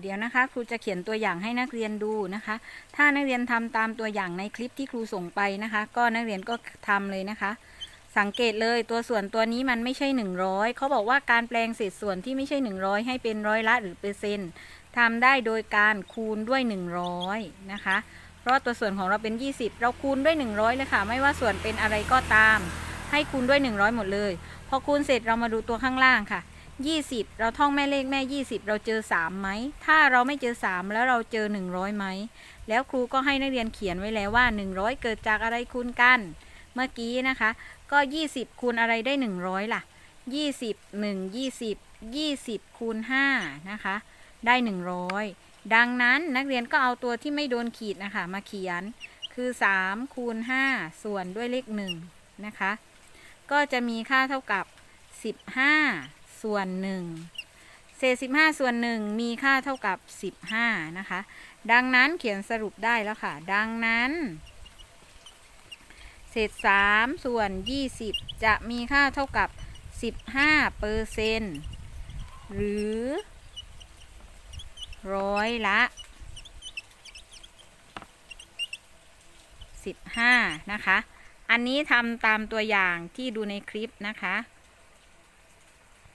เดี๋ยวนะคะ ครูจะเขียนตัวอย่างให้นักเรียนดูนะคะ ถ้านักเรียนทำตามตัวอย่างในคลิปที่ครูส่งไปนะคะ ก็นักเรียนก็ทำเลยนะคะ สังเกตเลยตัวส่วนตัวนี้มันไม่ใช่ 100เขาบอกว่าการแปลงเศษส่วนที่ไม่ใช่ 100 ให้เป็นร้อยละหรือเปอร์เซ็นต์ทำได้โดยการคูณด้วย 100 นะคะ เพราะตัวส่วนของเราเป็น 20 เราคูณด้วย 100เลยค่ะ ไม่ว่าส่วนเป็นอะไรก็ตาม ให้คูณด้วย 100 หมดเลย พอคูณเสร็จเรามาดูตัวข้างล่างค่ะ 20 เราท่องแม่เลขแม่ 20 เราเจอ3ไหม ถ้าเราไม่เจอ 3 แล้วเราเจอ 100ไหม แล้วครูก็ให้นักเรียนเขียนไว้แล้วว่า 100 เกิดจากอะไรคูณกัน เมื่อกี้นะคะ ก็ 20 คูณอะไรได้ 100 ล่ะ 20 1 20 20 คูณ 5 นะคะ ได้ 100 ดังนั้นนักเรียนก็เอาตัวที่ไม่โดนขีดนะคะ มาเขียน คือ 3 คูณ 5 ส่วนด้วยเลข 1 นะคะ ก็จะมีค่าเท่ากับ 15 ส่วน1เศษ15ส่วน1มีค่าเท่ากับ15นะคะ ดังนั้นเขียนสรุปได้แล้วค่ะ ดังนั้น เศษ3ส่วน20จะมีค่าเท่ากับ15เปอร์เซนต์หรือร้อยละ15 นะคะ อันนี้ทำตามตัวอย่างที่ดูในคลิปนะคะ